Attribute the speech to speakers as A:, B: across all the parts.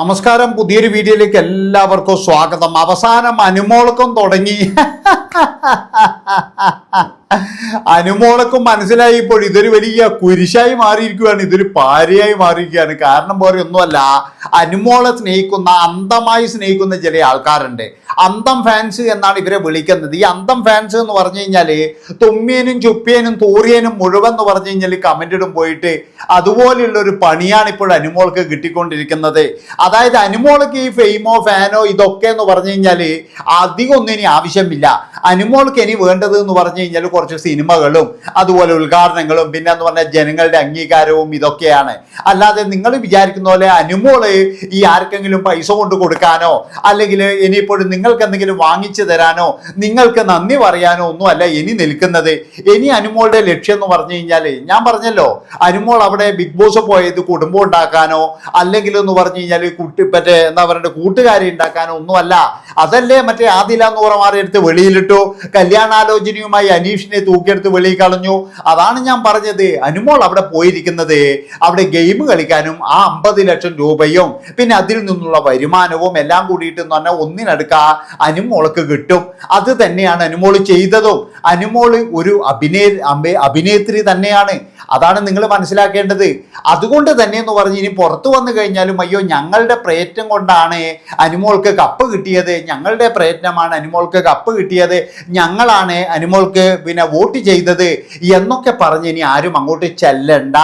A: നമസ്കാരം. പുതിയൊരു വീഡിയോയിലേക്ക് എല്ലാവർക്കും സ്വാഗതം. അവസാനം അനുമോളക്കം തുടങ്ങി. അനുമോളക്കും മനസ്സിലായി ഇപ്പോൾ ഇതൊരു വലിയ കുരിശായി മാറിയിരിക്കുകയാണ്. ഇതൊരു പാരയായി മാറിയിരിക്കുകയാണ്. കാരണം പോലെ ഒന്നുമല്ല അനുമോളെ സ്നേഹിക്കുന്ന അന്ധമായി സ്നേഹിക്കുന്ന ചില ആൾക്കാരുണ്ട്. അന്തം ഫാൻസ് എന്നാണ് ഇവരെ വിളിക്കുന്നത്. ഈ അന്തം ഫാൻസ് എന്ന് പറഞ്ഞു കഴിഞ്ഞാൽ തുമ്മിയനും ചുപ്പിയനും തൂറിയനും മുഴുവൻ എന്ന് പറഞ്ഞു കഴിഞ്ഞാൽ കമന്റ് ഇടും പോയിട്ട് അതുപോലെയുള്ള ഒരു പണിയാണ് ഇപ്പോൾ അനുമോൾക്ക് കിട്ടിക്കൊണ്ടിരിക്കുന്നത്. അതായത് അനുമോൾക്ക് ഈ ഫെയിമോ ഫാനോ ഇതൊക്കെ എന്ന് പറഞ്ഞു കഴിഞ്ഞാൽ അധികം ഒന്നും ഇനി ആവശ്യമില്ല. അനുമോൾക്ക് ഇനി വേണ്ടത് എന്ന് പറഞ്ഞു കഴിഞ്ഞാൽ കുറച്ച് സിനിമകളും അതുപോലെ ഉദ്ഘാടനങ്ങളും പിന്നെ എന്ന് പറഞ്ഞാൽ ജനങ്ങളുടെ അംഗീകാരവും ഇതൊക്കെയാണ്. അല്ലാതെ നിങ്ങൾ വിചാരിക്കുന്ന പോലെ അനുമോൾ ഈ ആർക്കെങ്കിലും പൈസ കൊണ്ട് കൊടുക്കാനോ അല്ലെങ്കിൽ ഇനിയിപ്പോഴും നിങ്ങൾക്ക് എന്തെങ്കിലും വാങ്ങിച്ചു തരാനോ നിങ്ങൾക്ക് നന്ദി പറയാനോ ഒന്നുമല്ല ഇനി നിൽക്കുന്നത്. ഇനി അനുമോളുടെ ലക്ഷ്യം എന്ന് പറഞ്ഞു കഴിഞ്ഞാൽ ഞാൻ പറഞ്ഞല്ലോ അനുമോൾ അവിടെ ബിഗ് ബോസ് പോയത് കുടുംബം ഉണ്ടാക്കാനോ അല്ലെങ്കിൽ എന്ന് പറഞ്ഞു കഴിഞ്ഞാൽ കുട്ടി മറ്റേ എന്താ പറയുക കൂട്ടുകാരെ ഉണ്ടാക്കാനോ ഒന്നുമല്ല. അതല്ലേ മറ്റേ ആദില മാറി എടുത്ത് വെളിയിലിട്ടു. കല്യാണാലോചനയുമായി അനീഷിനെ തൂക്കിയെടുത്ത് വെളിയിൽ കളഞ്ഞു. അതാണ് ഞാൻ പറഞ്ഞത്. അനുമോൾ അവിടെ പോയിരിക്കുന്നത്. അവിടെ ഗെയിം കളിക്കാനും ആ അമ്പത് ലക്ഷം രൂപയും പിന്നെ അതിൽ നിന്നുള്ള വരുമാനവും എല്ലാം കൂടിയിട്ട് എന്ന് പറഞ്ഞാൽ ഒന്നിനടുക്ക അനുമോൾക്ക് കിട്ടും. അത് തന്നെയാണ് അനുമോൾ ചെയ്തതും. അനുമോൾ ഒരു അഭിനയ അഭി- അഭിനേത്രി തന്നെയാണ്. അതാണ് നിങ്ങൾ മനസ്സിലാക്കേണ്ടത്. അതുകൊണ്ട് തന്നെ എന്ന് പറഞ്ഞ് ഇനി പുറത്തു വന്നു കഴിഞ്ഞാലും അയ്യോ ഞങ്ങളുടെ പ്രയത്നം കൊണ്ടാണ് അനുമോൾക്ക് കപ്പ് കിട്ടിയത്. ഞങ്ങളുടെ പ്രയത്നമാണ് അനുമോൾക്ക് കപ്പ് കിട്ടിയത്. ഞങ്ങളാണ് അനുമോൾക്ക് പിന്നെ വോട്ട് ചെയ്തത് എന്നൊക്കെ പറഞ്ഞ് ഇനി ആരും അങ്ങോട്ട് ചെല്ലണ്ട.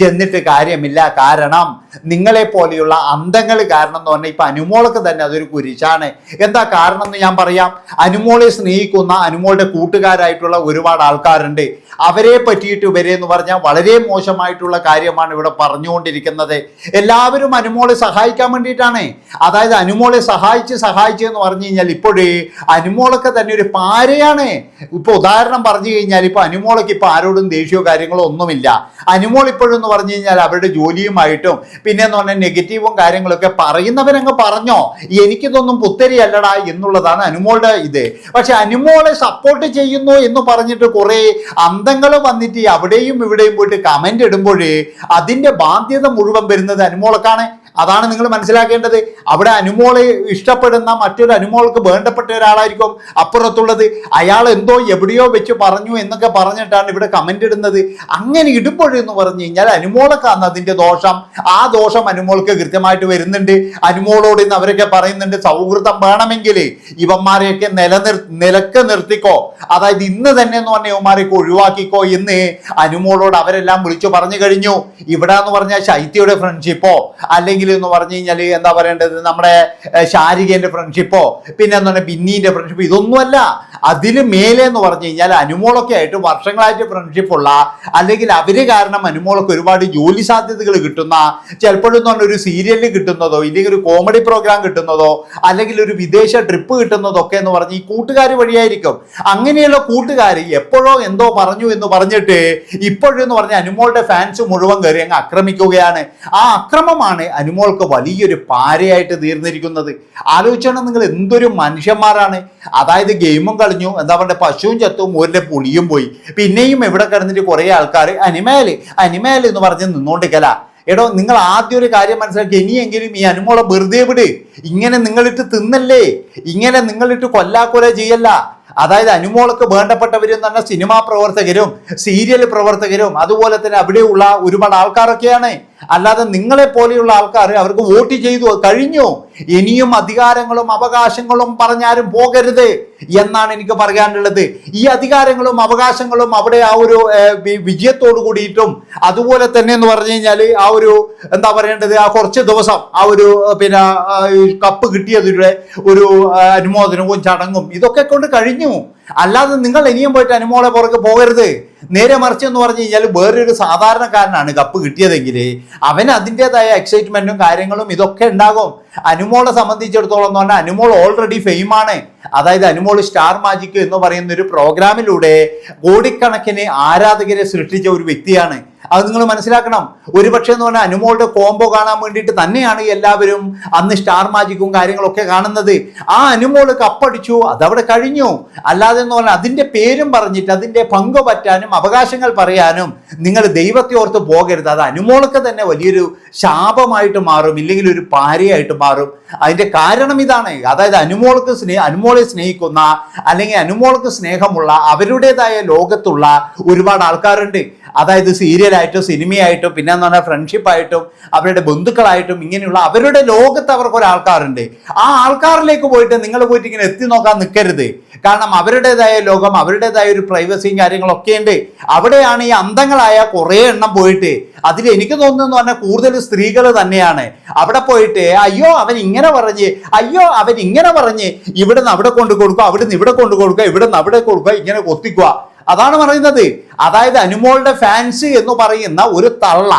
A: ചെന്നിട്ട് കാര്യമില്ല. കാരണം നിങ്ങളെ പോലെയുള്ള അന്തങ്ങൾ കാരണം എന്ന് പറഞ്ഞാൽ ഇപ്പൊ അനുമോൾക്ക് തന്നെ അതൊരു കുരിശാണ്. എന്താ കാരണം എന്ന് ഞാൻ പറയാം? അനുമോളെ സ്നേഹിക്കുന്ന അനുമോളുടെ കൂട്ടുകാരായിട്ടുള്ള ഒരുപാട് ആൾക്കാരുണ്ട്. അവരെ പറ്റിയിട്ട് ഇവരെ എന്ന് പറഞ്ഞാൽ വളരെ മോശമായിട്ടുള്ള കാര്യമാണ് ഇവിടെ പറഞ്ഞുകൊണ്ടിരിക്കുന്നത്. എല്ലാവരും അനുമോളെ സഹായിക്കാൻ വേണ്ടിയിട്ടാണ്. അതായത് അനുമോളെ സഹായിച്ച് സഹായിച്ച് എന്ന് പറഞ്ഞു കഴിഞ്ഞാൽ ഇപ്പോഴേ അനുമോളൊക്കെ തന്നെ ഒരു പാരയാണ്. ഇപ്പൊ ഉദാഹരണം പറഞ്ഞു കഴിഞ്ഞാൽ ഇപ്പൊ അനുമോളൊക്കെ ഇപ്പൊ ആരോടും ദേഷ്യമോ കാര്യങ്ങളോ ഒന്നുമില്ല. അനുമോൾ ഇപ്പോഴെന്ന് പറഞ്ഞു കഴിഞ്ഞാൽ അവരുടെ ജോലിയുമായിട്ടും പിന്നെ എന്ന് പറഞ്ഞാൽ നെഗറ്റീവും കാര്യങ്ങളൊക്കെ പറയുന്നവരങ്ങ് പറഞ്ഞോ? എനിക്കിതൊന്നും പുത്തരിയല്ലടാ എന്നുള്ളതാണ് അനുമോളുടെ ഇത്. പക്ഷെ അനുമോളെ സപ്പോർട്ട് ചെയ്യുന്നു എന്ന് പറഞ്ഞിട്ട് കുറെ അന്തങ്ങൾ വന്നിട്ട് അവിടെയും ഇവിടെയും പോയിട്ട് കമന്റ് ഇടുമ്പോഴേ അതിന്റെ ബാധ്യത മുഴുവൻ വരുന്നത് അനുമോളക്കാണ്. അതാണ് നിങ്ങൾ മനസ്സിലാക്കേണ്ടത്. അവിടെ അനുമോളെ ഇഷ്ടപ്പെടുന്ന മറ്റൊരു അനുമോൾക്ക് വേണ്ടപ്പെട്ട ഒരാളായിരിക്കും അപ്പുറത്തുള്ളത്. അയാൾ എന്തോ എവിടെയോ വെച്ച് പറഞ്ഞു എന്നൊക്കെ പറഞ്ഞിട്ടാണ് ഇവിടെ കമന്റ് ഇടുന്നത്. അങ്ങനെ ഇടുമ്പോഴെന്ന് പറഞ്ഞു കഴിഞ്ഞാൽ അനുമോളക്കാണ് അതിന്റെ ദോഷം ആ ദോഷം അനുമോൾക്ക് കൃത്യമായിട്ട് വരുന്നുണ്ട്. അനുമോളോട് ഇന്ന് അവരൊക്കെ പറയുന്നുണ്ട് സൗഹൃദം വേണമെങ്കിൽ ഇവന്മാരെയൊക്കെ നിലനിർ നിലയ്ക്ക് നിർത്തിക്കോ. അതായത് ഇന്ന് തന്നെ എന്ന് പറഞ്ഞ ഇവന്മാരെയൊക്കെ ഒഴിവാക്കിക്കോ എന്ന് അനുമോളോട് അവരെല്ലാം വിളിച്ചു പറഞ്ഞു കഴിഞ്ഞു. ഇവിടെ എന്ന് പറഞ്ഞാൽ ശൈത്യയുടെ ഫ്രണ്ട്ഷിപ്പോ അല്ലെങ്കിൽ എന്ന് പറഞ്ഞു കഴിഞ്ഞാൽ എന്താ പറയേണ്ടത്? നമ്മുടെ ഏഹ്, ഫ്രണ്ട്ഷിപ്പോ പിന്നെ എന്താ പറയുക ബിന്നീന്റെ ഫ്രണ്ട്ഷിപ്പ് ഇതൊന്നുമല്ല. അതിൽ മേലെ എന്ന് പറഞ്ഞു കഴിഞ്ഞാൽ അനുമോളൊക്കെ ആയിട്ട് വർഷങ്ങളായിട്ട് ഫ്രണ്ട്ഷിപ്പ് ഉള്ള അല്ലെങ്കിൽ അവർ കാരണം അനുമോളൊക്കെ ഒരുപാട് ജോലി സാധ്യതകൾ കിട്ടുന്ന ചിലപ്പോഴെന്ന് പറഞ്ഞ ഒരു സീരിയലിൽ കിട്ടുന്നതോ ഇല്ലെങ്കിൽ ഒരു കോമഡി പ്രോഗ്രാം കിട്ടുന്നതോ അല്ലെങ്കിൽ ഒരു വിദേശ ട്രിപ്പ് കിട്ടുന്നതോ ഒക്കെ എന്ന് പറഞ്ഞ് ഈ കൂട്ടുകാർ വഴിയായിരിക്കും. അങ്ങനെയുള്ള കൂട്ടുകാർ എപ്പോഴോ എന്തോ പറഞ്ഞു എന്ന് പറഞ്ഞിട്ട് ഇപ്പോഴെന്ന് പറഞ്ഞ അനുമോളുടെ ഫാൻസ് മുഴുവൻ കയറി അങ്ങ് ആക്രമിക്കുകയാണ്. ആ അക്രമമാണ് അനുമോൾക്ക് വലിയൊരു പാരയായിട്ട് തീർന്നിരിക്കുന്നത്. ആലോചിച്ചാണ് നിങ്ങൾ എന്തൊരു മനുഷ്യന്മാരാണ്. അതായത് ഗെയിമും കളിഞ്ഞു എന്താ പറയുക പശുവും ചത്തും ഒരിന്റെ പുളിയും പോയി. പിന്നെയും എവിടെ കിടന്നിട്ട് കുറേ ആൾക്കാർ അനിമേൽ അനിമേൽ എന്ന് പറഞ്ഞ് നിന്നോണ്ടിക്കല. എടോ നിങ്ങൾ ആദ്യം ഒരു കാര്യം മനസ്സിലാക്കി ഇനിയെങ്കിലും ഈ അനുമോളെ വെറുതെ വിട്. ഇങ്ങനെ നിങ്ങളിട്ട് തിന്നല്ലേ? ഇങ്ങനെ നിങ്ങളിട്ട് കൊല്ലാക്കൊല ചെയ്യല്ല. അതായത് അനുമോളക്ക് വേണ്ടപ്പെട്ടവരും തന്നെ സിനിമാ പ്രവർത്തകരും സീരിയൽ പ്രവർത്തകരും അതുപോലെ തന്നെ അവിടെയുള്ള ഒരുപാട് ആൾക്കാരൊക്കെയാണ്. അല്ലാതെ നിങ്ങളെ പോലെയുള്ള ആൾക്കാർ അവർക്ക് വോട്ട് ചെയ്തു കഴിഞ്ഞു? ഇനിയും അധികാരങ്ങളും അവകാശങ്ങളും പറഞ്ഞാരും പോകരുത് എന്നാണ് എനിക്ക് പറയാനുള്ളത്. ഈ അധികാരങ്ങളും അവകാശങ്ങളും അവിടെ ആ ഒരു വിജയത്തോട് കൂടിയിട്ടും അതുപോലെ തന്നെ എന്ന് പറഞ്ഞു കഴിഞ്ഞാൽ ആ ഒരു എന്താ പറയേണ്ടത്? ആ കുറച്ച് ദിവസം ആ ഒരു പിന്നെ കപ്പ് കിട്ടിയതിലൂടെ ഒരു അനുമോദനവും ചടങ്ങും ഇതൊക്കെ കൊണ്ട് കഴിഞ്ഞു. അല്ലാതെ നിങ്ങൾ ഇനിയും പോയിട്ട് അനുമോളെ പുറകെ പോകരുത്. നേരെ മറിച്ച് എന്ന് പറഞ്ഞു കഴിഞ്ഞാൽ വേറൊരു സാധാരണക്കാരനാണ് കപ്പ് കിട്ടിയതെങ്കിൽ അവൻ അതിന്റെതായ എക്സൈറ്റ്മെന്റും കാര്യങ്ങളും ഇതൊക്കെ ഉണ്ടാകും. അനുമോളെ സംബന്ധിച്ചിടത്തോളം എന്ന് പറഞ്ഞാൽ അനുമോൾ ഓൾറെഡി ഫെയിമാണ് അതായത് അനുമോൾ സ്റ്റാർ മാജിക് എന്ന് പറയുന്ന ഒരു പ്രോഗ്രാമിലൂടെ കോടിക്കണക്കിന് ആരാധകരെ സൃഷ്ടിച്ച ഒരു വ്യക്തിയാണ്. അത് നിങ്ങൾ മനസ്സിലാക്കണം. ഒരുപക്ഷെ എന്ന് പറഞ്ഞാൽ അനുമോളുടെ കോംബോ കാണാൻ വേണ്ടിയിട്ട് തന്നെയാണ് എല്ലാവരും അന്ന് സ്റ്റാർ മാജിക്കും കാര്യങ്ങളൊക്കെ കാണുന്നത്. ആ അനുമോൾ കപ്പടിച്ചു അതവിടെ കഴിഞ്ഞു. അല്ലാതെ എന്ന് പറഞ്ഞാൽ അതിന്റെ പേരും പറഞ്ഞിട്ട് അതിന്റെ പങ്ക് പറ്റാനും അവകാശങ്ങൾ പറയാനും നിങ്ങൾ ദൈവത്തെ ഓർത്ത് പോകരുത്. അത് അനുമോൾക്ക് തന്നെ വലിയൊരു ശാപമായിട്ട് മാറും ഇല്ലെങ്കിൽ ഒരു പാരയായിട്ട് മാറും. അതിന്റെ കാരണം ഇതാണ്. അതായത് അനുമോൾക്ക് സ്നേഹ അനുമോളെ സ്നേഹിക്കുന്ന അല്ലെങ്കിൽ അനുമോൾക്ക് സ്നേഹമുള്ള അവരുടേതായ ലോകത്തുള്ള ഒരുപാട് ആൾക്കാരുണ്ട്. അതായത് സീരിയലായിട്ടും സിനിമയായിട്ടും പിന്നെ എന്ന് പറഞ്ഞാൽ ഫ്രണ്ട്ഷിപ്പായിട്ടും അവരുടെ ബന്ധുക്കളായിട്ടും ഇങ്ങനെയുള്ള അവരുടെ ലോകത്ത് അവർക്ക് ഒരാൾക്കാരുണ്ട്. ആ ആൾക്കാരിലേക്ക് പോയിട്ട് നിങ്ങൾ പോയിട്ട് ഇങ്ങനെ എത്തി നോക്കാൻ നിൽക്കരുത് കാരണം അവരുടേതായ ലോകം അവരുടേതായ ഒരു പ്രൈവസിയും കാര്യങ്ങളൊക്കെ ഉണ്ട്. അവിടെയാണ് ഈ അന്തങ്ങളായ കുറേ എണ്ണം പോയിട്ട്. അതിൽ എനിക്ക് തോന്നുന്നു പറഞ്ഞാൽ കൂടുതൽ സ്ത്രീകൾ തന്നെയാണ്. അവിടെ പോയിട്ട് അയ്യോ അവൻ ഇങ്ങനെ പറഞ്ഞ് അയ്യോ അവൻ ഇങ്ങനെ പറഞ്ഞ് ഇവിടുന്ന് അവിടെ കൊണ്ടു കൊടുക്കുക അവിടുന്ന് ഇവിടെ കൊണ്ടു കൊടുക്കുക ഇവിടുന്ന് അവിടെ കൊടുക്കുക ഇങ്ങനെ കൊത്തിക്കുക. അതാണ് പറയുന്നത്. അതായത് അനുമോളുടെ ഫാൻസ് എന്ന് പറയുന്ന ഒരു തള്ള.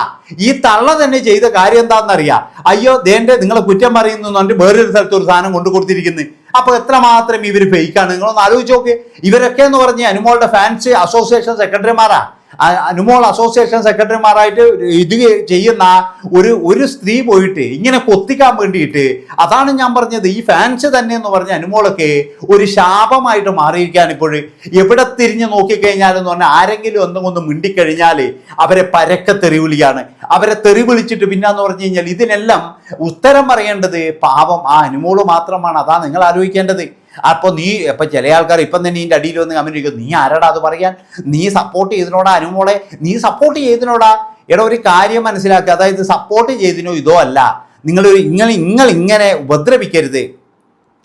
A: ഈ തള്ള തന്നെ ചെയ്ത കാര്യം എന്താണെന്നറിയാം? അയ്യോ ദേന്റെ നിങ്ങളെ കുറ്റം പറയുന്നു പറഞ്ഞിട്ട് വേറൊരു സ്ഥലത്ത് ഒരു സാധനം കൊണ്ടു കൊടുത്തിരിക്കുന്നു. അപ്പൊ എത്രമാത്രം ഇവർ ഫേക്കാണ് നിങ്ങളൊന്ന് ആലോചിച്ച് നോക്ക്. ഇവരൊക്കെ എന്ന് പറഞ്ഞ അനുമോളുടെ ഫാൻസ് അസോസിയേഷൻ സെക്രട്ടറിമാരാ അനുമോൾ അസോസിയേഷൻ സെക്രട്ടറിമാരായിട്ട് ഇത് ചെയ്യുന്ന ഒരു ഒരു സ്ത്രീ പോയിട്ട് ഇങ്ങനെ കൊത്തിക്കാൻ വേണ്ടിയിട്ട് അതാണ് ഞാൻ പറഞ്ഞത്. ഈ ഫാൻസ് തന്നെ എന്ന് പറഞ്ഞ അനുമോളൊക്കെ ഒരു ശാപമായിട്ട് മാറിയിരിക്കാൻ ഇപ്പോൾ. എവിടെ തിരിഞ്ഞ് നോക്കിക്കഴിഞ്ഞാലെന്ന് പറഞ്ഞാൽ ആരെങ്കിലും ഒന്നും ഒന്ന് മിണ്ടിക്കഴിഞ്ഞാൽ അവരെ പരക്കെ തെറിവിളിയാണ്. അവരെ തെറി വിളിച്ചിട്ട് പിന്നെന്ന് പറഞ്ഞു കഴിഞ്ഞാൽ ഇതിനെല്ലാം ഉത്തരം പറയേണ്ടത് പാവം ആ അനുമോൾ മാത്രമാണ്. അതാ നിങ്ങൾ ആലോചിക്കേണ്ടത്. അപ്പോൾ നീ ഇപ്പം ചില ആൾക്കാർ ഇപ്പം തന്നെ ഇതിന്റെ അടിയിൽ വന്ന് കമന്റ് ചെയ്യും നീ ആരാടാ? അത് പറയാൻ. നീ സപ്പോർട്ട് ചെയ്തിനോടാ അനുമോളെ നീ സപ്പോർട്ട് ചെയ്തിനോടാ? എടാ ഒരു കാര്യം മനസ്സിലാക്കുക. അതായത് സപ്പോർട്ട് ചെയ്തിനോ ഇതോ അല്ല. നിങ്ങൾ നിങ്ങൾ നിങ്ങൾ ഇങ്ങനെ ഉപദ്രവിക്കരുത്.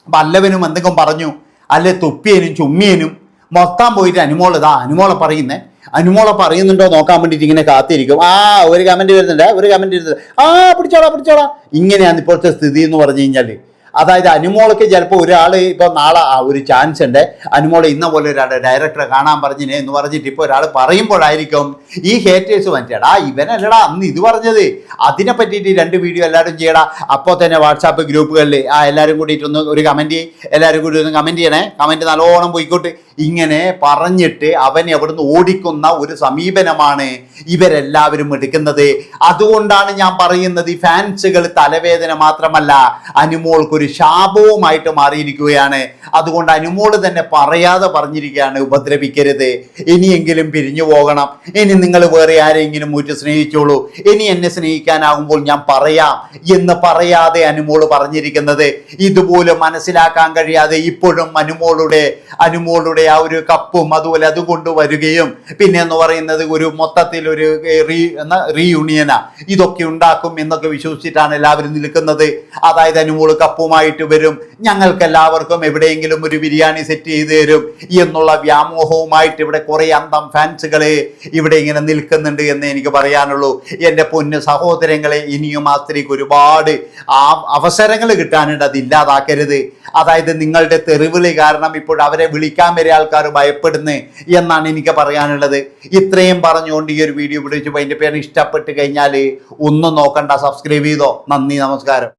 A: അല്ലവനും എന്തെങ്കിലും പറഞ്ഞു അല്ലെ തൊപ്പിയനും ചുമ്മിയനും മൊത്തം പോയിട്ട് അനുമോൾ ഇതാ അനുമോളെ പറയുന്നേ. അനുമോളെ പറയുന്നുണ്ടോ നോക്കാൻ വേണ്ടിയിട്ട് ഇങ്ങനെ കാത്തിരിക്കും. ആ ഒരു കമന്റ് വരുന്നുണ്ട് ഒരു കമന്റ് വരുന്നുണ്ട്. ആ പിടിച്ചോളാം പിടിച്ചോളാം. ഇങ്ങനെയാണ് ഇപ്പോഴത്തെ സ്ഥിതി എന്ന് പറഞ്ഞു കഴിഞ്ഞാൽ അതായത് അനുമോൾക്ക് ചിലപ്പോൾ ഒരാൾ ഇപ്പോൾ നാളെ ഒരു ചാൻസ് ഉണ്ട്. അനുമോളെ ഇന്ന പോലെ ഒരാളെ ഡയറക്ടറെ കാണാൻ പറഞ്ഞിനെ എന്ന് പറഞ്ഞിട്ട് ഇപ്പോൾ ഒരാൾ പറയുമ്പോഴായിരിക്കും ഈ ഹേറ്റേഴ്സ് മറ്റേടാ ഇവനല്ലടാ അന്ന് ഇത് പറഞ്ഞത്. അതിനെ പറ്റിയിട്ട് രണ്ട് വീഡിയോ എല്ലാവരും ചെയ്യടാ. അപ്പോൾ തന്നെ വാട്സാപ്പ് ഗ്രൂപ്പുകളിൽ ആ എല്ലാവരും കൂടിയിട്ടൊന്ന് ഒരു കമന്റ് എല്ലാവരും കൂടി ഒന്ന് കമന്റ് ചെയ്യണേ. കമന്റ് നല്ലോണം പോയിക്കോട്ട്. ഇങ്ങനെ പറഞ്ഞിട്ട് അവൻ അവിടുന്ന് ഓടിക്കുന്ന ഒരു സമീപനമാണ് ഇവരെല്ലാവരും എടുക്കുന്നത്. അതുകൊണ്ടാണ് ഞാൻ പറയുന്നത് ഫാൻസുകൾ തലവേദന മാത്രമല്ല അനുമോൾക്കൊരു ശാപവുമായിട്ട് മാറിയിരിക്കുകയാണ്. അതുകൊണ്ട് അനുമോൾ തന്നെ പറയാതെ പറഞ്ഞിരിക്കുകയാണ് ഉപദ്രവിക്കരുത്. ഇനിയെങ്കിലും പിരിഞ്ഞു പോകണം. ഇനി നിങ്ങൾ വേറെ ആരെങ്കിലും മൂറ്റ് സ്നേഹിച്ചോളൂ. ഇനി എന്നെ സ്നേഹിക്കാനാകുമ്പോൾ ഞാൻ പറയാം എന്ന് പറയാതെ അനുമോൾ പറഞ്ഞിരിക്കുന്നത്. ഇതുപോലെ മനസ്സിലാക്കാൻ കഴിയാതെ ഇപ്പോഴും അനുമോളുടെ അനുമോളുടെ ആ ഒരു കപ്പും അതുപോലെ അത് കൊണ്ടുവരികയും പിന്നെ എന്ന് പറയുന്നത് ഒരു മൊത്തത്തിൽ ഒരു റീ എന്ന റീയൂണിയനാ ഇതൊക്കെ ഉണ്ടാക്കും എന്നൊക്കെ വിശ്വസിച്ചിട്ടാണ് എല്ലാവരും നിൽക്കുന്നത്. അതായത് അനുമോൾ കപ്പുമായിട്ട് വരും. ഞങ്ങൾക്ക് എല്ലാവർക്കും എവിടെയെങ്കിലും ഒരു ബിരിയാണി സെറ്റ് ചെയ്ത് തരും എന്നുള്ള വ്യാമോഹവുമായിട്ട് ഇവിടെ കുറേ അന്തം ഫാൻസുകളെ ഇവിടെ ഇങ്ങനെ നിൽക്കുന്നുണ്ട് എന്ന് എനിക്ക് പറയാനുള്ളൂ. എന്റെ പൊന്ന് സഹോദരങ്ങളെ ഇനിയും ആ സ്ത്രീക്ക് ഒരുപാട് ആ അവസരങ്ങൾ കിട്ടാനുണ്ട്. അത് ഇല്ലാതാക്കരുത്. അതായത് നിങ്ങളുടെ തെറിവിളി കാരണം ഇപ്പോൾ അവരെ വിളിക്കാൻ വരെ ആൾക്കാർ ഭയപ്പെടുന്നു എന്നാണ് എനിക്ക് പറയാനുള്ളത്. ഇത്രയും പറഞ്ഞുകൊണ്ട് ഈ ഒരു വീഡിയോ പിടിച്ചു അതിന്റെ പേര് ഇഷ്ടപ്പെട്ട് കഴിഞ്ഞാൽ ഒന്നും നോക്കണ്ട സബ്സ്ക്രൈബ് ചെയ്തോ. നന്ദി നമസ്കാരം.